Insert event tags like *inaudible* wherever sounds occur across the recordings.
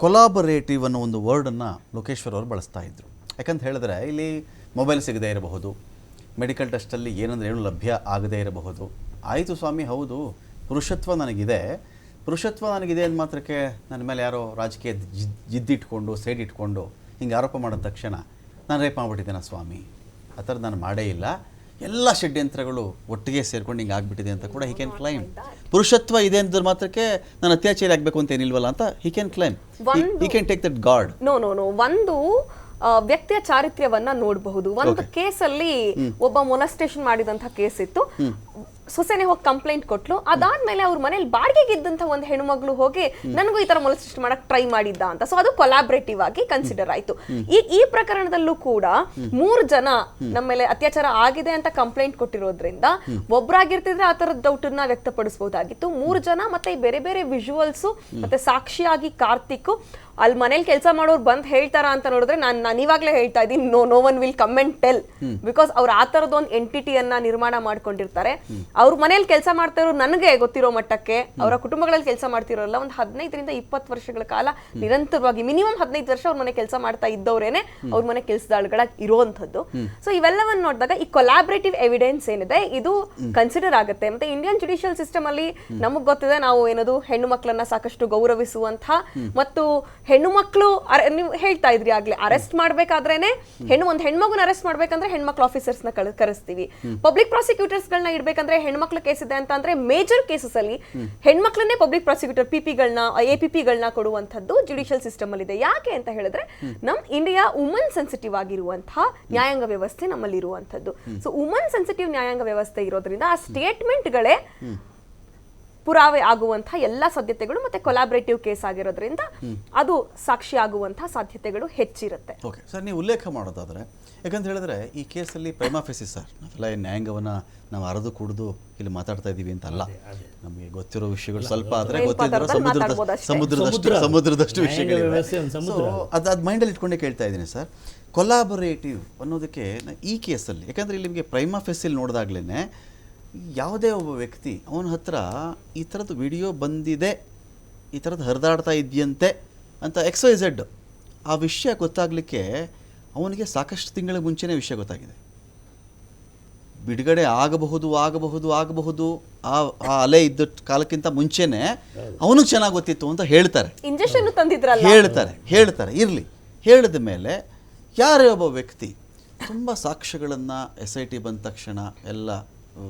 Collaborative ಅನ್ನೋ ಒಂದು ವರ್ಡನ್ನು ಲೋಕೇಶ್ವರ್ ಅವರು ಬಳಸ್ತಾ ಇದ್ರು. ಯಾಕಂತ ಹೇಳಿದ್ರೆ ಇಲ್ಲಿ ಮೊಬೈಲ್ ಸಿಗದೇ ಇರಬಹುದು ಮೆಡಿಕಲ್ ಟೆಸ್ಟಲ್ಲಿ ಏನಂದ್ರೆ ಏನು ಲಭ್ಯ ಆಗದೇ ಇರಬಹುದು. ಆಯಿತು ಸ್ವಾಮಿ, ಹೌದು, ಪುರುಷತ್ವ ನನಗಿದೆ. ಪುರುಷತ್ವ ನನಗಿದೆ ಅಂದ ಮಾತ್ರಕ್ಕೆ ನನ್ನ ಮೇಲೆ ಯಾರೋ ರಾಜಕೀಯ ಜಿದ್ ಜಿದ್ದಿಟ್ಕೊಂಡು, ಸೈಡ್ ಇಟ್ಕೊಂಡು ಹಿಂಗೆ ಆರೋಪ ಮಾಡಿದ ತಕ್ಷಣ ನಾನು ರೇಪ್ ಮಾಡಿಬಿಟ್ಟಿದ್ದೇನೆ ಸ್ವಾಮಿ? ಆ ಥರದ್ದು ನಾನು ಮಾಡೇ ಇಲ್ಲ. ಎಲ್ಲ ಷಡ್ಯಂತ್ರಗಳು ಒಟ್ಟಿಗೆ ಸೇರ್ಕೊಂಡು ಹಿಂಗೆ ಆಗಿಬಿಟ್ಟಿದೆ ಅಂತ ಕೂಡ ಹಿ ಕ್ಯಾನ್ ಕ್ಲೈಮ್ ಪುರುಷತ್ವ ಇದೆ ಅಂದ್ರೆ ಮಾತ್ರಕ್ಕೆ ನಾನು ಅತ್ಯಾಚಾರಿ ಆಗಬೇಕು ಅಂತ ಏನಿಲ್ವಲ್ಲ ಅಂತ he can claim he can take that god no no no ಒಂದು ವ್ಯಕ್ತಿಯ ಚಾರಿತ್ರ್ಯವನ್ನ ನೋಡಬಹುದು. ಒಂದು ಕೇಸಲ್ಲಿ ಒಬ್ಬ ಮೊನಸ್ಟೇಷನ್ ಮಾಡಿದಂತ ಕೇಸ್ ಇತ್ತು ಸೊಸೆನೆ ಹೋಗಿ ಕಂಪ್ಲೇಂಟ್ ಕೊಟ್ಲು. ಅದಾದ್ಮೇಲೆ ಅವ್ರ ಮನೇಲಿ ಬಾಡಿಗೆಗಿದ್ದಂತ ಒಂದು ಹೆಣ್ಮಗಳು ಹೋಗಿ ನನಗೂ ಈ ತರ ಮೊಲಸ್ಟೇಷನ್ ಮಾಡಕ್ ಟ್ರೈ ಮಾಡಿದ್ದ ಅಂತ. ಸೊ ಅದು ಕೊಲಾಬ್ರೇಟಿವ್ ಆಗಿ ಕನ್ಸಿಡರ್ ಆಯ್ತು. ಈ ಈ ಪ್ರಕರಣದಲ್ಲೂ ಕೂಡ ಮೂರು ಜನ ನಮ್ಮ ಮೇಲೆ ಅತ್ಯಾಚಾರ ಆಗಿದೆ ಅಂತ ಕಂಪ್ಲೇಂಟ್ ಕೊಟ್ಟಿರೋದ್ರಿಂದ ಒಬ್ರಾಗಿರ್ತಿದ್ರೆ ಆ ತರದ ಡೌಟ್ನ ವ್ಯಕ್ತಪಡಿಸಬಹುದಾಗಿತ್ತು ಮೂರು ಜನ ಮತ್ತೆ ಬೇರೆ ಬೇರೆ ವಿಜುವಲ್ಸ್ ಮತ್ತೆ ಸಾಕ್ಷಿಯಾಗಿ ಕಾರ್ತಿಕ್ ಅಲ್ಲಿ ಮನೇಲಿ ಕೆಲಸ ಮಾಡೋರು ಬಂದ್ ಹೇಳ್ತಾರ ಅಂತ ನೋಡಿದ್ರೆ ನಾನು ನಾನು ಇವಾಗ್ಲೇ ಹೇಳ್ತಾ ಇದ್ದೀನಿ no no one will come and tell because ಅವ್ರು ಆ ತರದ ಒಂದು ಎಂಟಿಟಿಯನ್ನ ನಿರ್ಮಾಣ ಮಾಡ್ಕೊಂಡಿರ್ತಾರೆ. ಅವ್ರ ಮನೇಲಿ ಕೆಲಸ ಮಾಡ್ತಾ ಇರೋ ನನಗೆ ಗೊತ್ತಿರೋ ಮಟ್ಟಕ್ಕೆ ಅವರ ಕುಟುಂಬಗಳಲ್ಲಿ ಕೆಲಸ ಮಾಡ್ತಿರೋಲ್ಲ ಒಂದು ಹದಿನೈದರಿಂದ ಇಪ್ಪತ್ತು ವರ್ಷಗಳ ಕಾಲ ನಿರಂತರವಾಗಿ ಮಿನಿಮಮ್ ಹದಿನೈದು ವರ್ಷ ಅವ್ರ ಮನೆ ಕೆಲಸ ಮಾಡ್ತಾ ಇದ್ದವರೇನೆ ಅವ್ರ ಮನೆ ಕೆಲಸದಾಳುಗಳಾಗಿ ಇರುವಂಥದ್ದು ಸೊ ಇವೆಲ್ಲವನ್ನು ನೋಡಿದಾಗ ಈ ಕೊಲಾಬ್ರೇಟಿವ್ ಎವಿಡೆನ್ಸ್ ಏನಿದೆ ಇದು ಕನ್ಸಿಡರ್ ಆಗುತ್ತೆ. ಮತ್ತೆ ಇಂಡಿಯನ್ ಜುಡಿಷಿಯಲ್ ಸಿಸ್ಟಮ್ ಅಲ್ಲಿ ನಮಗ್ ಗೊತ್ತಿದೆ ನಾವು ಏನದು ಹೆಣ್ಣು ಮಕ್ಕಳನ್ನ ಸಾಕಷ್ಟು ಗೌರವಿಸುವಂತಹ ಮತ್ತು ಹೆಣ್ಣು ಮಕ್ಕಳು ನೀವು ಹೇಳ್ತಾ ಇದ್ರಿ ಆಗ್ಲಿ, ಅರೆಸ್ಟ್ ಮಾಡ್ಬೇಕಾದ್ರೇನೆ ಹೆಣ್ಣು, ಒಂದು ಹೆಣ್ಮಗುನ ಅರೆಸ್ಟ್ ಮಾಡ್ಬೇಕಂದ್ರೆ ಹೆಣ್ಮಕ್ಳು ಆಫೀಸರ್ಸ್ನ ಕಳ- ಕರೆಸ್ತೀವಿ. ಪಬ್ಲಿಕ್ ಪ್ರಾಸಿಕ್ಯೂಟರ್ಸ್ ಗಳನ್ನ ಇಡ್ಬೇಕಂದ್ರೆ ಹೆಣ್ಮಕ್ಳು ಕೇಸ್ ಇದೆ ಅಂತ ಅಂದ್ರೆ ಮೇಜರ್ ಕೇಸಸ್ ಅಲ್ಲಿ ಹೆಣ್ಮಕ್ಳನ್ನೇ ಪಬ್ಲಿಕ್ ಪ್ರಾಸಿಕ್ಯೂಟರ್ ಪಿಪಿಗಳನ್ನ ಎ ಪಿ ಪಿಗಳನ್ನ ಕೊಡುವಂಥದ್ದು ಜುಡಿಷಿಯಲ್ ಸಿಸ್ಟಮ್ ಅಲ್ಲಿ ಇದೆ ಯಾಕೆ ಅಂತ ಹೇಳಿದ್ರೆ ನಮ್ ಇಂಡಿಯಾ ಉಮನ್ ಸೆನ್ಸಿಟಿವ್ ಆಗಿರುವಂತಹ ನ್ಯಾಯಾಂಗ ವ್ಯವಸ್ಥೆ ನಮ್ಮಲ್ಲಿ ಇರುವಂತದ್ದು ಸೊ ಉಮನ್ ಸೆನ್ಸಿಟಿವ್ ನ್ಯಾಯಾಂಗ ವ್ಯವಸ್ಥೆ ಇರೋದ್ರಿಂದ ಆ ಸ್ಟೇಟ್ಮೆಂಟ್ಗಳೇ ಪುರಾವೆ ಆಗುವಂತಹ ಎಲ್ಲ ಸಾಧ್ಯತೆಗಳು ಮತ್ತೆ ಕೊಲಾಬರೇಟಿವ್ ಕೇಸ್ ಆಗಿರೋದ್ರಿಂದ ಅದು ಸಾಕ್ಷಿ ಆಗುವಂತಹ ಸಾಧ್ಯತೆಗಳು ಹೆಚ್ಚಿರುತ್ತೆ. ಓಕೆ ಸರ್ ನೀವು ಉಲ್ಲೇಖ ಮಾಡೋದಾದ್ರೆ ಯಾಕಂತ ಹೇಳಿದ್ರೆ ಈ ಕೇಸಲ್ಲಿ ಪ್ರೈಮಾಫೆಸಿ ಸರ್ ನಾವೆಲ್ಲ ಈ ನ್ಯಾಯಾಂಗವನ್ನು ನಾವು ಅರದು ಕುಡಿದು ಇಲ್ಲಿ ಮಾತಾಡ್ತಾ ಇದ್ದೀವಿ ಅಂತ ಅಲ್ಲ ನಮಗೆ ಗೊತ್ತಿರೋ ವಿಷಯಗಳು ಸ್ವಲ್ಪ ಆದರೆ ಸಮುದ್ರದ ಸಮುದ್ರದಷ್ಟು ಸಮುದ್ರ. ಸಮುದ್ರದಷ್ಟು ವಿಷಯಗಳು ವಿಷಯಗಳಿವೆ. ಅದು ಅದು ಮೈಂಡಲ್ಲಿ ಇಟ್ಕೊಂಡೇ ಕೇಳ್ತಾ ಇದ್ದೀನಿ ಸರ್ ಕೊಲಾಬರೇಟಿವ್ ಅನ್ನೋದಕ್ಕೆ ಈ ಕೇಸಲ್ಲಿ ಯಾಕಂದರೆ ಇಲ್ಲಿ ನಿಮಗೆ ಪ್ರೈಮಾಫೆಸಿಲ್ ನೋಡಿದಾಗ್ಲೇ ಯಾವುದೇ ಒಬ್ಬ ವ್ಯಕ್ತಿ ಅವನ ಹತ್ರ ಈ ಥರದ್ದು ವಿಡಿಯೋ ಬಂದಿದೆ ಈ ಥರದ್ದು ಹರಿದಾಡ್ತಾ ಇದೆಯಂತೆ ಅಂತ ಎಕ್ಸ್ ವೈ ಝೆಡ್ ಆ ವಿಷಯ ಗೊತ್ತಾಗಲಿಕ್ಕೆ ಅವನಿಗೆ ಸಾಕಷ್ಟು ತಿಂಗಳ ಮುಂಚೆನೇ ವಿಷಯ ಗೊತ್ತಾಗಿದೆ. ಬಿಡುಗಡೆ ಆಗಬಹುದು ಆಗಬಹುದು ಆಗಬಹುದು ಆ ಆ ಅಲೆ ಇದ್ದ ಕಾಲಕ್ಕಿಂತ ಮುಂಚೆನೇ ಅವನಿಗೆ ಚೆನ್ನಾಗಿ ಗೊತ್ತಿತ್ತು ಅಂತ ಹೇಳ್ತಾರೆ. ಇಂಜೆಕ್ಷನ್ ತಂದಿದ್ರಲ್ಲ? ಹೇಳ್ತಾರೆ ಹೇಳ್ತಾರೆ ಇರಲಿ. ಹೇಳಿದ ಮೇಲೆ ಯಾರೇ ಒಬ್ಬ ವ್ಯಕ್ತಿ ತುಂಬ ಸಾಕ್ಷ್ಯಗಳನ್ನು ಎಸ್ ಐ ಟಿ ಬಂದ ತಕ್ಷಣ ಎಲ್ಲ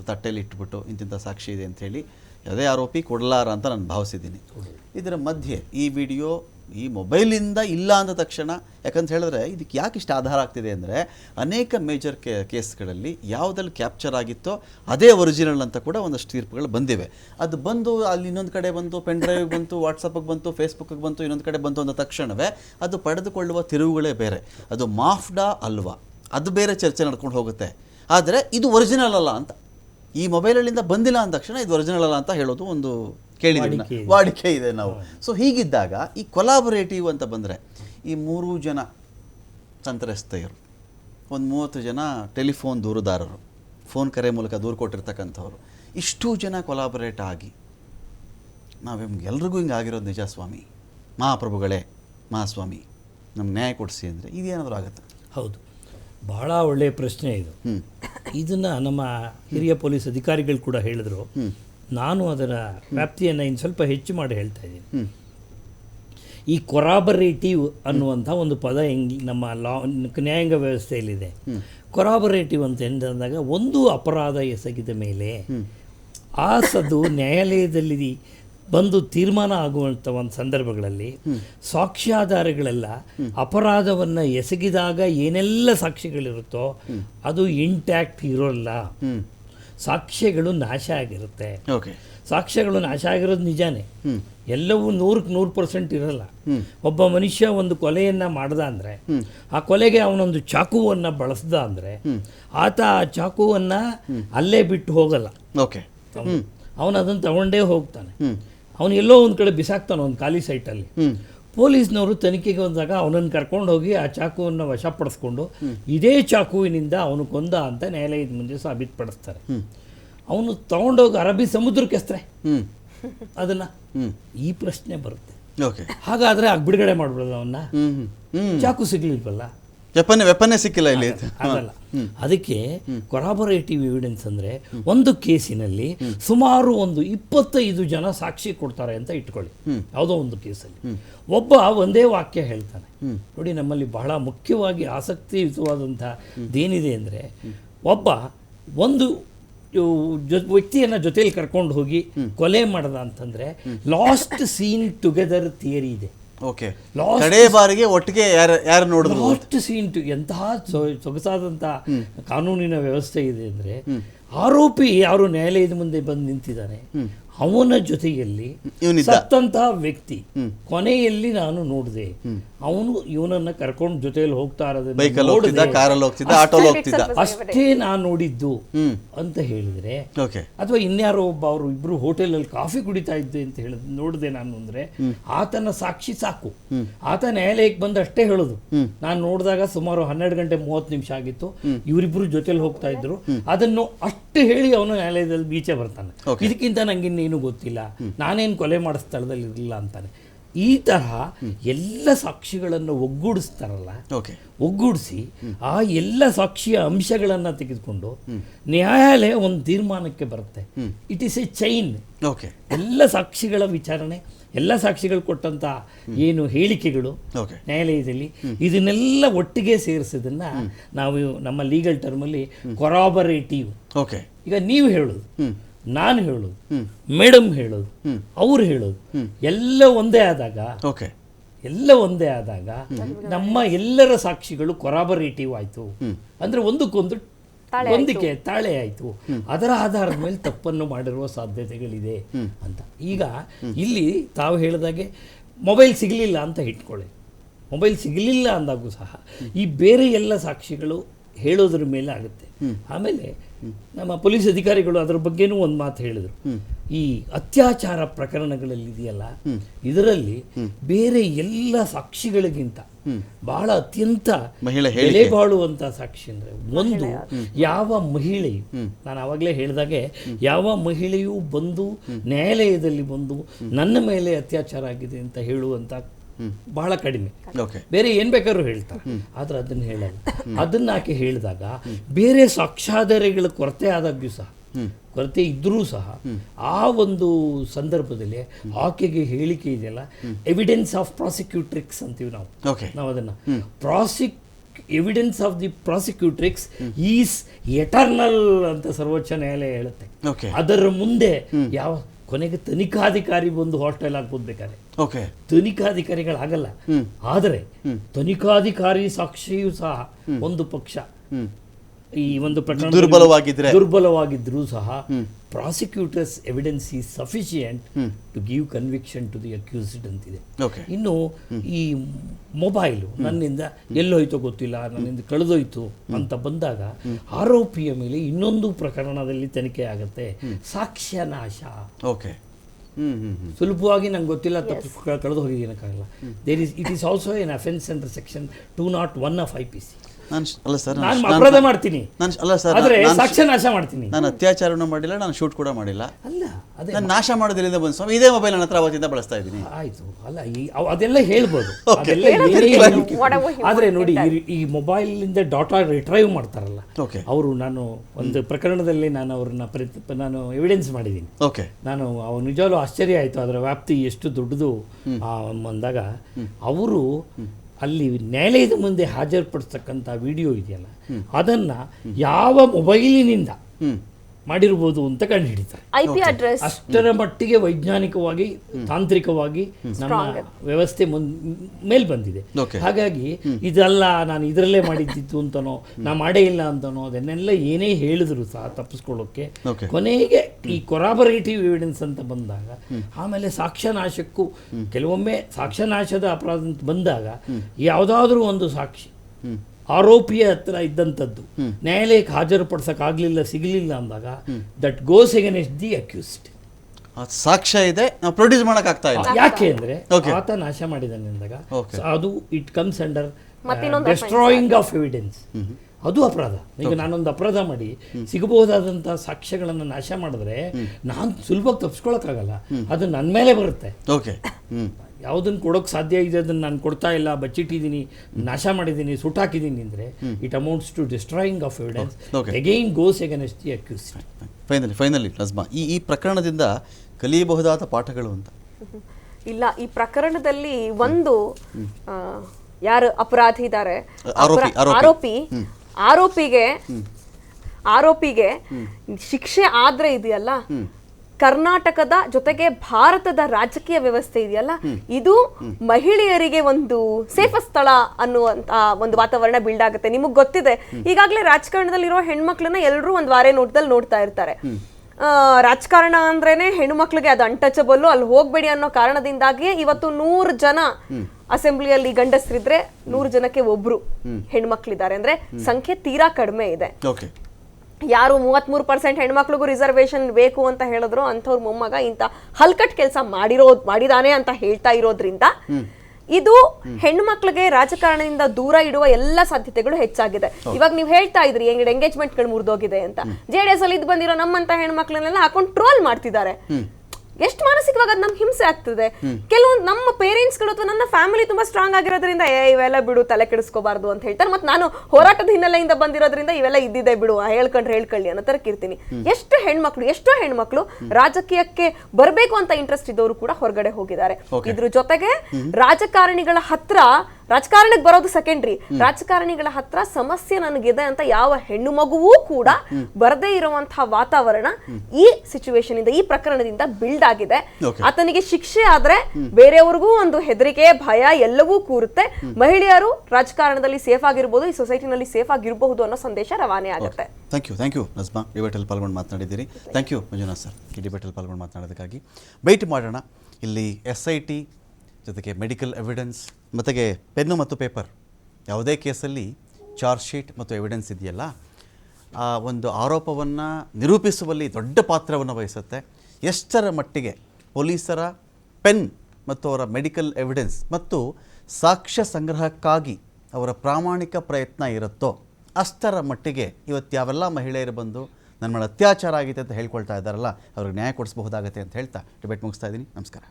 ತಟ್ಟೆಯಲ್ಲಿ ಇಟ್ಬಿಟ್ಟು ಇಂತಿಂಥ ಸಾಕ್ಷಿ ಇದೆ ಅಂಥೇಳಿ ಯಾವುದೇ ಆರೋಪಿ ಕೊಡಲಾರ ಅಂತ ನಾನು ಭಾವಿಸಿದ್ದೀನಿ. ಇದರ ಮಧ್ಯೆ ಈ ವಿಡಿಯೋ ಈ ಮೊಬೈಲಿಂದ ಇಲ್ಲ ಅಂದ ತಕ್ಷಣ, ಯಾಕಂತ ಹೇಳಿದ್ರೆ ಇದಕ್ಕೆ ಯಾಕೆ ಇಷ್ಟು ಆಧಾರ ಆಗ್ತಿದೆ ಅಂದರೆ ಅನೇಕ ಮೇಜರ್ ಕೇ, ಕೇಸ್ಗಳಲ್ಲಿ ಯಾವುದಲ್ಲಿ ಕ್ಯಾಪ್ಚರ್ ಆಗಿತ್ತೋ ಅದೇ ಒರಿಜಿನಲ್ ಅಂತ ಕೂಡ ಒಂದಷ್ಟು ತೀರ್ಪುಗಳು ಬಂದಿವೆ. ಅದು ಬಂದು ಅಲ್ಲಿ ಇನ್ನೊಂದು ಕಡೆ ಬಂತು ಪೆನ್ ಡ್ರೈವ್ ಬಂತು ವಾಟ್ಸಪ್ಗೆ ಬಂತು ಫೇಸ್ಬುಕ್ಕಿಗೆ ಬಂತು, ಇನ್ನೊಂದು ಕಡೆ ಬಂತು ಅಂದ ತಕ್ಷಣವೇ ಅದು ಪಡೆದುಕೊಳ್ಳುವ ತಿರುವುಗಳೇ ಬೇರೆ. ಅದು ಮಾಫ್ಡಾ ಅಲ್ವಾ? ಅದು ಬೇರೆ ಚರ್ಚೆ ನಡ್ಕೊಂಡು ಹೋಗುತ್ತೆ. ಆದರೆ ಇದು ಒರಿಜಿನಲ್ ಅಲ್ಲ ಅಂತ. ಈ ಮೊಬೈಲಲ್ಲಿಂದ ಬಂದಿಲ್ಲ ಅಂದ ತಕ್ಷಣ ಇದು ಒರಿಜಿನಲ್ ಅಲ್ಲ ಅಂತ ಹೇಳೋದು ಒಂದು ಕೇಳಿದ್ದೀವಿ ವಾಡಿಕೆ ಇದೆ. ವಾಡಿಕೆ ಇದೆ ನಾವು. ಸೊ ಹೀಗಿದ್ದಾಗ ಈ ಕೊಲಾಬರೇಟಿವ್ ಅಂತ ಬಂದರೆ ಈ ಮೂರು ಜನ ಸಂತ್ರಸ್ತೆಯರು ಒಂದು ಮೂವತ್ತು ಜನ ಟೆಲಿಫೋನ್ ದೂರುದಾರರು ಫೋನ್ ಕರೆ ಮೂಲಕ ದೂರು ಕೊಟ್ಟಿರ್ತಕ್ಕಂಥವ್ರು ಇಷ್ಟು ಜನ ಕೊಲಾಬರೇಟ್ ಆಗಿ ನಾವು ಎಲ್ರಿಗೂ ಹಿಂಗೆ ಆಗಿರೋದು ನಿಜ ಸ್ವಾಮಿ. ಮಹಾಪ್ರಭುಗಳೇ ಮಹಾಸ್ವಾಮಿ ನಮ್ಮ ನ್ಯಾಯ ಕೊಡಿಸಿ ಅಂದರೆ ಇದೇನಾದರೂ ಆಗುತ್ತೆ? ಹೌದು. ಬಹಳ ಒಳ್ಳೆಯ ಪ್ರಶ್ನೆ ಇದು. ಇದನ್ನು ನಮ್ಮ ಹಿರಿಯ ಪೊಲೀಸ್ ಅಧಿಕಾರಿಗಳು ಕೂಡ ಹೇಳಿದ್ರು. ನಾನು ಅದರ ವ್ಯಾಪ್ತಿಯನ್ನು ಇನ್ನು ಸ್ವಲ್ಪ ಹೆಚ್ಚು ಮಾಡಿ ಹೇಳ್ತಾ ಇದ್ದೀನಿ. ಈ ಕೊರಾಬರೇಟಿವ್ ಅನ್ನುವಂಥ ಒಂದು ಪದ ಹೆಂಗೆ ನಮ್ಮ ಲಾ ನ್ಯಾಯಾಂಗ ವ್ಯವಸ್ಥೆಯಲ್ಲಿದೆ. ಕೊರಾಬರೇಟಿವ್ ಅಂತ ಎಂದಾಗ ಒಂದು ಅಪರಾಧ ಎಸಗಿದ ಮೇಲೆ ಆ ಸದ್ದು ನ್ಯಾಯಾಲಯದಲ್ಲಿ ಬಂದು ತೀರ್ಮಾನ ಆಗುವಂಥ ಒಂದು ಸಂದರ್ಭಗಳಲ್ಲಿ ಸಾಕ್ಷ್ಯಾಧಾರಗಳೆಲ್ಲ ಅಪರಾಧವನ್ನು ಎಸಗಿದಾಗ ಏನೆಲ್ಲ ಸಾಕ್ಷಿಗಳಿರುತ್ತೋ ಅದು ಇಂಟ್ಯಾಕ್ಟ್ ಇರೋಲ್ಲ ಸಾಕ್ಷ್ಯಗಳು ನಾಶ ಆಗಿರುತ್ತೆ. ಓಕೆ. ಸಾಕ್ಷ್ಯಗಳು ನಾಶ ಆಗಿರೋದು ನಿಜಾನೇ. ಎಲ್ಲವೂ ನೂರಕ್ಕೆ ನೂರು ಪರ್ಸೆಂಟ್ ಇರಲ್ಲ. ಒಬ್ಬ ಮನುಷ್ಯ ಒಂದು ಕೊಲೆಯನ್ನ ಮಾಡ್ದ ಅಂದ್ರೆ ಆ ಕೊಲೆಗೆ ಅವನೊಂದು ಚಾಕುವನ್ನ ಬಳಸ್ದ ಅಂದ್ರೆ ಆತ ಆ ಚಾಕುವನ್ನ ಅಲ್ಲೇ ಬಿಟ್ಟು ಹೋಗಲ್ಲ. ಓಕೆ. ಅವನು ಅದನ್ನು ತಗೊಂಡೇ ಹೋಗ್ತಾನೆ. ಅವನು ಎಲ್ಲೋ ಒಂದು ಕಡೆ ಬಿಸಾಕ್ತಾನೆ ಒಂದು ಖಾಲಿ ಸೈಟಲ್ಲಿ ಪೊಲೀಸ್ನವರು ತನಿಖೆಗೆ ಬಂದಾಗ ಅವನನ್ನು ಕರ್ಕೊಂಡು ಹೋಗಿ ಆ ಚಾಕುವನ್ನು ವಶಪಡಿಸ್ಕೊಂಡು ಇದೇ ಚಾಕುವಿನಿಂದ ಅವನು ಕೊಂದ ಅಂತ ನ್ಯಾಯಾಲಯದ ಮುಂದೆ ಸಾಬೀತುಪಡಿಸ್ತಾರೆ. ಅವನು ತಗೊಂಡೋಗಿ ಅರಬ್ಬಿ ಸಮುದ್ರಕ್ಕೆ ಎಸ್ತ್ರೆ. ಅದನ್ನ ಈ ಪ್ರಶ್ನೆ ಬರುತ್ತೆ. ಓಕೆ. ಹಾಗಾದ್ರೆ ಆಗ ಬಿಡುಗಡೆ ಮಾಡ್ಬಿಡೋದು ಅವನ್ನ? ಚಾಕು ಸಿಗ್ಲಿಲ್ವಲ್ಲ? ವೆಪನ್ನೇ ವೆಪನ್ನೇ ಸಿಕ್ಕಿಲ್ಲ ಇಲ್ಲಿ. ಅದಲ್ಲ. ಅದಕ್ಕೆ ಕೊರಾಬೊರೇಟಿವ್ ಎವಿಡೆನ್ಸ್ ಅಂದ್ರೆ ಒಂದು ಕೇಸಿನಲ್ಲಿ ಸುಮಾರು ಒಂದು ಇಪ್ಪತ್ತೈದು ಜನ ಸಾಕ್ಷಿ ಕೊಡ್ತಾರೆ ಅಂತ ಇಟ್ಕೊಳ್ಳಿ. ಯಾವುದೋ ಒಂದು ಕೇಸಲ್ಲಿ. ಒಬ್ಬ ಒಂದೇ ವಾಕ್ಯ ಹೇಳ್ತಾನೆ. ನೋಡಿ ನಮ್ಮಲ್ಲಿ ಬಹಳ ಮುಖ್ಯವಾಗಿ ಆಸಕ್ತಿಯುತವಾದಂತಹ ಏನಿದೆ ಅಂದ್ರೆ ಒಬ್ಬ ಒಂದು ವ್ಯಕ್ತಿಯನ್ನ ಜೊತೆಯಲ್ಲಿ ಕರ್ಕೊಂಡು ಹೋಗಿ ಕೊಲೆ ಮಾಡದ ಅಂತಂದ್ರೆ ಲಾಸ್ಟ್ ಸೀನ್ ಟುಗೆದರ್ ಥಿಯರಿ ಇದೆ. ಓಕೆ ಕಡೆ ಬಾರಿಗೆ ಒಟ್ಟಿಗೆ ಯಾರು ಯಾರು ನೋಡಿದ್ರು ಲಾಸ್ಟ್ ಸೀನ್ ಟು ಎಂತಹ ಸೊ- ಸೊಗಸಾದಂಥ ಕಾನೂನಿನ ವ್ಯವಸ್ಥೆ ಇದೆ ಅಂದ್ರೆ ಆರೋಪಿ ಯಾರು ನ್ಯಾಯಾಲಯದ ಮುಂದೆ ಬಂದು ನಿಂತಿದ್ದಾನೆ ಅವನ ಜೊತೆಯಲ್ಲಿ. ಸತ್ತಂತಹ ವ್ಯಕ್ತಿ ಕೊನೆಯಲ್ಲಿ ನಾನು ನೋಡಿದೆ. ಅವನು ಇವನನ್ನ ಕರ್ಕೊಂಡು ಜೊತೆಯಲ್ಲಿ ಹೋಗ್ತಾ ಇರೋದನ್ನ ಬೈಕಲ್ಲಿ ಹೋಗ್ತಿದ್ದ ನೋಡ್ದೆ. ಕಾರಲ್ಲಿ ಹೋಗ್ತಿದ್ದ ಆಟೋಲ್ಲಿ ಹೋಗ್ತಿದ್ದ. ಅಷ್ಟೇ ನಾನು ನೋಡಿದ್ದು ಅಂತ ಹೇಳಿದ್ರೆ ಓಕೆ ಅಥವಾ ಇನ್ಯಾರೋ ಒಬ್ಬ ಅವರು ಇಬ್ರು ಹೋಟೆಲ್ ಅಲ್ಲಿ ಕಾಫಿ ಕುಡಿತಾ ಇದ್ದೆ ಅಂತ ಹೇಳಿದ್ ನೋಡಿದೆ ನಾನು ಅಂದ್ರೆ ಆತನ ಸಾಕ್ಷಿ ಸಾಕು. ಆತ ನ್ಯಾಯಾಲಯಕ್ಕೆ ಬಂದು ಅಷ್ಟೇ ಹೇಳೋದು. ನಾನು ನೋಡಿದಾಗ ಸುಮಾರು ಹನ್ನೆರಡು ಗಂಟೆ ಮೂವತ್ತು ನಿಮಿಷ ಆಗಿತ್ತು. ಇವರಿಬ್ರು ಜೊತೆಲಿ ಹೋಗ್ತಾ ಇದ್ರು. ಅದನ್ನು ಅಷ್ಟು ಹೇಳಿ ಅವನು ನ್ಯಾಯಾಲಯದಲ್ಲಿ ಬೀಚೆ ಬರ್ತಾನೆ. ಇದಕ್ಕಿಂತ ನಂಗೆ ಇನ್ನೇನು ಗೊತ್ತಿಲ್ಲ ನಾನೇನು ಕೊಲೆ ಮಾಡೋ ಸ್ಥಳದಲ್ಲಿ ಇರಲಿಲ್ಲ ಅಂತಾನೆ. ಈ ತರಹ ಎಲ್ಲ ಸಾಕ್ಷಿಗಳನ್ನು ಒಗ್ಗೂಡಿಸ್ತಾರಲ್ಲ ಒಗ್ಗೂಡಿಸಿ ಆ ಎಲ್ಲ ಸಾಕ್ಷಿಯ ಅಂಶಗಳನ್ನು ತೆಗೆದುಕೊಂಡು ನ್ಯಾಯಾಲಯ ಒಂದು ತೀರ್ಮಾನಕ್ಕೆ ಬರುತ್ತೆ. It is a chain okay. ಎಲ್ಲ ಸಾಕ್ಷಿಗಳ ವಿಚಾರಣೆ ಎಲ್ಲ ಸಾಕ್ಷಿಗಳು ಕೊಟ್ಟಂತ ಏನು ಹೇಳಿಕೆಗಳು ನ್ಯಾಯಾಲಯದಲ್ಲಿ ಇದನ್ನೆಲ್ಲ ಒಟ್ಟಿಗೆ ಸೇರಿಸೋದನ್ನ ನಾವು ನಮ್ಮ ಲೀಗಲ್ ಟರ್ಮಲ್ಲಿ ಕೊರಾಬರೇಟಿವ್ ಓಕೆ. ಈಗ ನೀವು ಹೇಳೋದು ನಾನು ಹೇಳೋದು ಮೇಡಮ್ ಹೇಳೋದು ಅವ್ರು ಹೇಳೋದು ಎಲ್ಲ ಒಂದೇ ಆದಾಗ ಓಕೆ. ಎಲ್ಲ ಒಂದೇ ಆದಾಗ ನಮ್ಮ ಎಲ್ಲರ ಸಾಕ್ಷಿಗಳು ಕೊರಾಬರೇಟಿವ್ ಆಯ್ತು. ಅಂದ್ರೆ ಒಂದಕ್ಕೊಂದು ಹೊಂದಿಕೆ ತಾಳೆ ಆಯ್ತು. ಅದರ ಆಧಾರದ ಮೇಲೆ ತಪ್ಪನ್ನು ಮಾಡಿರುವ ಸಾಧ್ಯತೆಗಳಿದೆ ಅಂತ. ಈಗ ಇಲ್ಲಿ ತಾವು ಹೇಳಿದಾಗೆ ಮೊಬೈಲ್ ಸಿಗಲಿಲ್ಲ ಅಂತ ಇಟ್ಕೊಳ್ಳಿ. ಮೊಬೈಲ್ ಸಿಗಲಿಲ್ಲ ಅಂದಾಗೂ ಸಹ ಈ ಬೇರೆ ಎಲ್ಲ ಸಾಕ್ಷಿಗಳು ಹೇಳೋದ್ರ ಮೇಲೆ ಆಗುತ್ತೆ. ಆಮೇಲೆ ನಮ್ಮ ಪೊಲೀಸ್ ಅಧಿಕಾರಿಗಳು ಅದರ ಬಗ್ಗೆನೂ ಒಂದು ಮಾತು ಹೇಳಿದರು. ಈ ಅತ್ಯಾಚಾರ ಪ್ರಕರಣಗಳಲ್ಲಿ ಇದೆಯಲ್ಲ ಇದರಲ್ಲಿ ಬೇರೆ ಎಲ್ಲ ಸಾಕ್ಷಿಗಳಿಗಿಂತ ಬಹಳ ಅತ್ಯಂತ ಬೆಲೆ. ಬಾಳುವಂತ ಸಾಕ್ಷಿ ಅಂದ್ರೆ ಒಂದು ಯಾವ ಮಹಿಳೆ ನಾನು ಆವಾಗಲೇ ಹೇಳಿದಾಗೆ ಯಾವ ಮಹಿಳೆಯು ಬಂದು ನ್ಯಾಯಾಲಯದಲ್ಲಿ ಬಂದು ನನ್ನ ಮೇಲೆ ಅತ್ಯಾಚಾರ ಆಗಿದೆ ಅಂತ ಹೇಳುವಂತ ಬಹಳ ಕಡಿಮೆ. ಬೇರೆ ಏನ್ ಬೇಕಾದ್ರೂ ಹೇಳ್ತಾರೆ. ಆದ್ರೆ ಅದನ್ನ ಹೇಳಲ್ಲ. ಅದನ್ನ ಆಕೆ ಹೇಳಿದಾಗ ಬೇರೆ ಸಾಕ್ಷ್ಯಾಧಾರಗಳ ಕೊರತೆ ಆದಾಗ್ಯೂ ಸಹ ಕೊರತೆ ಇದ್ರೂ ಸಹ ಆ ಒಂದು ಸಂದರ್ಭದಲ್ಲಿ ಆಕೆಗೆ ಹೇಳಿಕೆ ಇದೆಯಲ್ಲ ಎವಿಡೆನ್ಸ್ ಆಫ್ ಪ್ರಾಸಿಕ್ಯೂಟ್ರಿಕ್ಸ್ ಅಂತೀವಿ ನಾವು. ನಾವು ಅದನ್ನ. ಪ್ರಾಸಿಕ್ evidence of the prosecutrix is eternal ಅಂತ ಸರ್ವೋಚ್ಚ ನ್ಯಾಯಾಲಯ ಹೇಳುತ್ತೆ. ಅದರ ಮುಂದೆ ಯಾವ ಕೊನೆಗೆ ತನಿಖಾಧಿಕಾರಿ ಬಂದು ಹಾಸ್ಟೆಲ್ ಆಗಿ ಬೇಕಾದ್ರೆ ಓಕೆ ತನಿಖಾಧಿಕಾರಿಗಳಾಗಲ್ಲ ಆದರೆ ತನಿಖಾಧಿಕಾರಿ ಸಾಕ್ಷಿಯೂ ಸಹ ಒಂದು ಪಕ್ಷ. ಈ ಒಂದು ಪ್ರಕರಣ ದುರ್ಬಲವಾಗಿದ್ರೆ. ದುರ್ಬಲವಾಗಿದ್ರೂ ಸಹ prosecutors evidence is sufficient to give conviction to the accused ಅಂತಿದೆ. ಇನ್ನು ಈ ಮೊಬೈಲು ನನ್ನಿಂದ ಎಲ್ಲೋಯ್ತೋ ಗೊತ್ತಿಲ್ಲ ನನ್ನಿಂದ ಕಳೆದೋಯ್ತು ಅಂತ ಬಂದಾಗ ಆರೋಪಿಯ ಮೇಲೆ ಇನ್ನೊಂದು ಪ್ರಕರಣದಲ್ಲಿ ತನಿಖೆ ಆಗುತ್ತೆ. ಸಾಕ್ಷ್ಯ ನಾಶ ಓಕೆ ಸುಲಭವಾಗಿ ನಂಗೆ ಗೊತ್ತಿಲ್ಲ ತಪ್ಪು ಕಳೆದು ಹೋಗಿದ್ದೀನಕ್ಕಾಗಲ್ಲ there is it is also an offence under section two not one of I P C ನಾನು ಅಲ್ಲ ಸರ್ ನಾನು ಅಪರಾಧ ಮಾಡ್ತೀನಿ. ನಾನು ಅಲ್ಲ ಸರ್ ಆದ್ರೆ ಸಾಕ್ಷ್ಯ ನಾಶ ಮಾಡ್ತೀನಿ. ನಾನು ಅತ್ಯಾಚಾರನೂ ಮಾಡಿಲ್ಲ ನಾನು ಶೂಟ್ ಕೂಡ ಮಾಡಿಲ್ಲ. ಅಲ್ಲ ಅದೇ ನಾನು ನಾಶ ಮಾಡೋದ್ರಿಂದ ಬಂದು ಸ್ವಾಮಿ ಇದೇ ಮೊಬೈಲ್ ನನ್ನ ಹತ್ರ ಅವತ್ತಿಂದ ಬಳಸ್ತಾ ಇದ್ದೀನಿ. ಆಯ್ತು ಅಲ್ಲ ಈ ಅದೆಲ್ಲ ಹೇಳ್ಬೋದು. *laughs* ಆದ್ರೆ ನೋಡಿ ಈ- ಮೊಬೈಲಿಂದ ಡಾಟಾ ರಿಟ್ರೈವ್ ಮಾಡ್ತಾರಲ್ಲ ಓಕೆ ಅವರು ನಾನು ಒಂದು ಪ್ರಕರಣದಲ್ಲಿ ನಾನು ಅವ್ರನ್ನ ಪ್ರತಿ ನಾನು ಎವಿಡೆನ್ಸ್ ಮಾಡಿದ್ದೀನಿ. ಓಕೆ ನಾನು ಅವ್ರು ನಿಜವಾಗ್ಲೂ ಆಶ್ಚರ್ಯ ಆಯಿತು ಅದರ ವ್ಯಾಪ್ತಿ ಎಷ್ಟು ದೊಡ್ಡದು ಅಂದಾಗ ಅವರು ಅಲ್ಲಿ ನ್ಯಾಯಾಲಯದ ಮುಂದೆ ಹಾಜರುಪಡಿಸ್ತಕ್ಕಂಥ ವಿಡಿಯೋ ಇದೆಯಲ್ಲ ಅದನ್ನು ಯಾವ ಮೊಬೈಲಿನಿಂದ ಮಾಡಿರ್ಬೋದು ಅಂತ ಕಂಡು ಹಿಡಿತಾರೆ ಅಡ್ರೆಸ್ ಅಷ್ಟರ ಮಟ್ಟಿಗೆ ವೈಜ್ಞಾನಿಕವಾಗಿ ತಾಂತ್ರಿಕವಾಗಿ ನಮ್ಮ ವ್ಯವಸ್ಥೆ ಮೇಲ್ ಬಂದಿದೆ. ಹಾಗಾಗಿ ಇದಲ್ಲ ನಾನು ಇದರಲ್ಲೇ ಮಾಡಿದ್ದಿತ್ತು ಅಂತನೋ ನಾ ಮಾಡೇ ಇಲ್ಲ ಅಂತನೋ ಅದನ್ನೆಲ್ಲ ಏನೇ ಹೇಳಿದ್ರು ಸಹ ತಪ್ಪಿಸ್ಕೊಳ್ಳೋಕೆ. ಕೊನೆಗೆ ಈ ಕೊರಾಬರೇಟಿವ್ ಎವಿಡೆನ್ಸ್ ಅಂತ ಬಂದಾಗ ಆಮೇಲೆ ಸಾಕ್ಷ್ಯನಾಶಕ್ಕೂ ಕೆಲವೊಮ್ಮೆ ಸಾಕ್ಷ್ಯನಾಶದ ಅಪರಾಧ ಅಂತ ಬಂದಾಗ ಯಾವುದಾದ್ರೂ ಒಂದು ಸಾಕ್ಷಿ ಆರೋಪಿಯ ಹತ್ರ ಇದ್ದಂಥದ್ದು. ನ್ಯಾಯಾಲಯಕ್ಕೆ ಹಾಜರುಪಡಿಸೋಕ್ಕಾಗಲಿಲ್ಲ ಸಿಗಲಿಲ್ಲ ಅಂದಾಗ that goes against the accused. ಸಾಕ್ಷ್ಯ ಇದೆ ನಾವು ಪ್ರೊಡ್ಯೂಸ್ ಮಾಡೋಕ್ಕಾಗ್ತಾ ಇಲ್ಲ. ಯಾಕೆ ಅಂದರೆ. ಆತ ನಾಶ ಮಾಡಿದ್ದಾನೆ ಅಂದಾಗ. ಅದು it comes under destroying of evidence ಅದು ಅಪರಾಧ. ಈಗ ನಾನೊಂದು ಅಪರಾಧ ಮಾಡಿ ಸಿಗಬಹುದಾದಂತಹ ಸಾಕ್ಷ್ಯಗಳನ್ನು ನಾಶ ಮಾಡಿದ್ರೆ ನಾನು ಸುಲಭವಾಗಿ ತಪ್ಸ್ಕೊಳಕ್ಕಾಗಲ್ಲ. ಅದು ನನ್ನ ಮೇಲೆ ಬರುತ್ತೆ. Okay hmm. ಯಾವುದನ್ನು ಕೊಡೋಕೆ ಸಾಧ್ಯ ಇದೆ ಅದನ್ನು ನಾನು ಕೊಡ್ತಾ ಇಲ್ಲ ಬಚ್ಚಿಟ್ಟಿದ್ದೀನಿ ನಾಶ ಮಾಡಿದ್ದೀನಿ ಸುಟ್ಟಾಕಿದ್ದೀನಿ ಅಂದರೆ it amounts to destroying of evidence. Again goes against the accuse finally finally Najma ಈ ಈ ಪ್ರಕರಣದಿಂದ ಕಲಿಯಬಹುದಾದ ಪಾಠಗಳು ಅಂತ? ಇಲ್ಲ ಈ ಪ್ರಕರಣದಲ್ಲಿ ಒಂದು ಆ, ಯಾರು ಅಪರಾಧಿ ಇದ್ದಾರೆ ಆರೋಪಿ, ಆರೋಪಿ. ಆರೋಪಿ ಆರೋಪಿಗೆ ಆರೋಪಿಗೆ ಶಿಕ್ಷೆ ಆದ್ರೆ ಇದೆಯಲ್ಲ? ಕರ್ನಾಟಕದ ಜೊತೆಗೆ ಭಾರತದ ರಾಜಕೀಯ ವ್ಯವಸ್ಥೆ ಇದೆಯಲ್ಲ? ಇದು ಮಹಿಳೆಯರಿಗೆ ಒಂದು ಸೇಫ ಸ್ಥಳ ಅನ್ನುವಂತ ಒಂದು ವಾತಾವರಣ ಬಿಲ್ಡ್ ಆಗುತ್ತೆ. ನಿಮಗೆ ಗೊತ್ತಿದೆ. ಈಗಾಗಲೇ ರಾಜಕಾರಣದಲ್ಲಿರೋ ಹೆಣ್ಮಕ್ಳನ್ನ ಎಲ್ಲರೂ ಒಂದು ವಾರ ನೋಟದಲ್ಲಿ ನೋಡ್ತಾ ಇರ್ತಾರೆ. ರಾಜಕಾರಣ ಅಂದ್ರೇನೆ ಹೆಣ್ಮಕ್ಳಿಗೆ ಅದು ಅಂಟಚಬಲ್ಲು ಅಲ್ಲಿ ಹೋಗ್ಬೇಡಿ ಅನ್ನೋ ಕಾರಣದಿಂದಾಗಿಯೇ ಇವತ್ತು ನೂರು ಜನ ಅಸೆಂಬ್ಲಿಯಲ್ಲಿ ಗಂಡಸ್ರಿದ್ರೆ ನೂರು ಜನಕ್ಕೆ ಒಬ್ರು ಹೆಣ್ಮಕ್ಳಿದ್ದಾರೆ. ಅಂದ್ರೆ ಸಂಖ್ಯೆ ತೀರಾ ಕಡಿಮೆ ಇದೆ. ಯಾರು ಮೂವತ್ಮೂರು ಪರ್ಸೆಂಟ್ ಹೆಣ್ಮಕ್ಳಿಗೂ ರಿಸರ್ವೇಶನ್ ಬೇಕು ಅಂತ ಹೇಳಿದ್ರು ಅಂಥವ್ರ ಮೊಮ್ಮಗ ಇಂಥ ಹಲ್ಕಟ್ ಕೆಲಸ ಮಾಡಿರೋ ಮಾಡಿದಾನೆ ಅಂತ ಹೇಳ್ತಾ ಇರೋದ್ರಿಂದ ಇದು ಹೆಣ್ಮಕ್ಳಿಗೆ ರಾಜಕಾರಣದಿಂದ ದೂರ ಇಡುವ ಎಲ್ಲ ಸಾಧ್ಯತೆಗಳು ಹೆಚ್ಚಾಗಿದೆ. ಇವಾಗ ನೀವು ಹೇಳ್ತಾ ಇದ್ರಿ ಹೆಂಗ್ ಎಂಗೇಜ್ಮೆಂಟ್ಗಳು ಮುರಿದೋಗಿದೆ ಅಂತ. ಜೆ ಡಿ ಎಸ್ ಅಲ್ಲಿ ಇದು ಬಂದಿರೋ ನಮ್ಮಂತ ಹೆಣ್ಮಕ್ಳನ್ನೆಲ್ಲ ಹಾಕೊಂಡು ಟ್ರೋಲ್ ಮಾಡ್ತಿದ್ದಾರೆ. ಎಷ್ಟು ಮಾನಸಿಕವಾಗಿ ಅದು ನಮ್ಗೆ ಹಿಂಸೆ ಆಗ್ತದೆ. ಕೆಲವೊಂದು ನಮ್ಮ ಪೇರೆಂಟ್ಸ್ಗಳು ಅಥವಾ ನನ್ನ ಫ್ಯಾಮಿಲಿ ತುಂಬಾ ಸ್ಟ್ರಾಂಗ್ ಆಗಿರೋದ್ರಿಂದ ಏ ಇವೆಲ್ಲ ಬಿಡು ತಲೆ ಕೆಡಿಸ್ಕೋಬಾರ್ದು ಅಂತ ಹೇಳ್ತಾರೆ. ಮತ್ತೆ ನಾನು ಹೋರಾಟದ ಹಿನ್ನೆಲೆಯಿಂದ ಬಂದಿರೋದ್ರಿಂದ ಇವೆಲ್ಲ ಇದ್ದಿದೆ ಬಿಡು ಹೇಳ್ಕೊಂಡ್ರೆ ಹೇಳ್ಕೊಳ್ಳಿ ಅನ್ನೋ ತರ ಇರ್ತೀನಿ ಎಷ್ಟು ಹೆಣ್ಮಕ್ಳು ಎಷ್ಟೋ ಹೆಣ್ಮಕ್ಳು ರಾಜಕೀಯಕ್ಕೆ ಬರಬೇಕು ಅಂತ ಇಂಟ್ರೆಸ್ಟ್ ಇದ್ದವರು ಕೂಡ ಹೊರಗಡೆ ಹೋಗಿದ್ದಾರೆ. ಇದ್ರ ಜೊತೆಗೆ ರಾಜಕಾರಣಿಗಳ ಹತ್ರ ರಾಜಕಾರಣಕ್ಕೆ ಬರೋದು ಸೆಕೆಂಡ್ರಿ ರಾಜಕಾರಣಿಗಳ ಹತ್ರ ಸಮಸ್ಯೆ ನನಗಿದೆ ಅಂತ ಯಾವ ಹೆಣ್ಣು ಮಗುವೂ ಕೂಡ ಬರದೇ ಇರುವಂತಹ ವಾತಾವರಣ ಈ ಸಿಚುವೇಶನ್ ಇಂದ ಈ ಪ್ರಕರಣದಿಂದ ಬಿಲ್ಡ್ ಆಗಿದೆ. ಆತನಿಗೆ ಶಿಕ್ಷೆ ಆದ್ರೆ ಬೇರೆಯವ್ರಿಗೂ ಒಂದು ಹೆದರಿಕೆ ಭಯ ಎಲ್ಲವೂ ಕೂರುತ್ತೆ. ಮಹಿಳೆಯರು ರಾಜಕಾರಣದಲ್ಲಿ ಸೇಫ್ ಆಗಿರ್ಬೋದು ಈ ಸೊಸೈಟಿನಲ್ಲಿ ಸೇಫ್ ಆಗಿರಬಹುದು ಅನ್ನೋ ಸಂದೇಶ ರವಾನೆ ಆಗುತ್ತೆ. Thank you thank you Najma. ಡಿಬೇಟಲ್ಲಿ ಪಾಲ್ಗೊಂಡು ಮಾತನಾಡಿದ್ದೀರಿ. ಥ್ಯಾಂಕ್ ಯು ಮಂಜುನಾಥ್ ಸರ್ ಈ ಡಿಬೇಟಲ್ಲಿ ಪಾಲ್ಗೊಂಡು ಮಾತನಾಡೋದಕ್ಕಾಗಿ ಭೇಟಿ ಮಾಡೋಣ. ಇಲ್ಲಿ ಎಸ್ ಐ ಟಿ ಜೊತೆಗೆ ಮೆಡಿಕಲ್ ಎವಿಡೆನ್ಸ್ ಜೊತೆಗೆ ಪೆನ್ನು ಮತ್ತು ಪೇಪರ್, ಯಾವುದೇ ಕೇಸಲ್ಲಿ ಚಾರ್ಜ್ ಶೀಟ್ ಮತ್ತು ಎವಿಡೆನ್ಸ್ ಇದೆಯಲ್ಲ, ಆ ಒಂದು ಆರೋಪವನ್ನು ನಿರೂಪಿಸುವಲ್ಲಿ ದೊಡ್ಡ ಪಾತ್ರವನ್ನು ವಹಿಸುತ್ತೆ. ಎಷ್ಟರ ಮಟ್ಟಿಗೆ ಪೊಲೀಸರ ಪೆನ್ ಮತ್ತು ಅವರ ಮೆಡಿಕಲ್ ಎವಿಡೆನ್ಸ್ ಮತ್ತು ಸಾಕ್ಷ್ಯ ಸಂಗ್ರಹಕ್ಕಾಗಿ ಅವರ ಪ್ರಾಮಾಣಿಕ ಪ್ರಯತ್ನ ಇರುತ್ತೋ, ಅಷ್ಟರ ಮಟ್ಟಿಗೆ ಇವತ್ತು ಯಾವೆಲ್ಲ ಮಹಿಳೆಯರು ಬಂದು ನನ್ನ ಮೇಲೆ ಅತ್ಯಾಚಾರ ಆಗಿದೆ ಅಂತ ಹೇಳ್ಕೊಳ್ತಾ ಇದ್ದಾರಲ್ಲ, ಅವ್ರಿಗೆ ನ್ಯಾಯ ಕೊಡಿಸಬಹುದಾಗತ್ತೆ ಅಂತ ಹೇಳ್ತಾ ಡಿಬೇಟ್ ಮುಗಿಸ್ತಾ ಇದ್ದೀನಿ. ನಮಸ್ಕಾರ.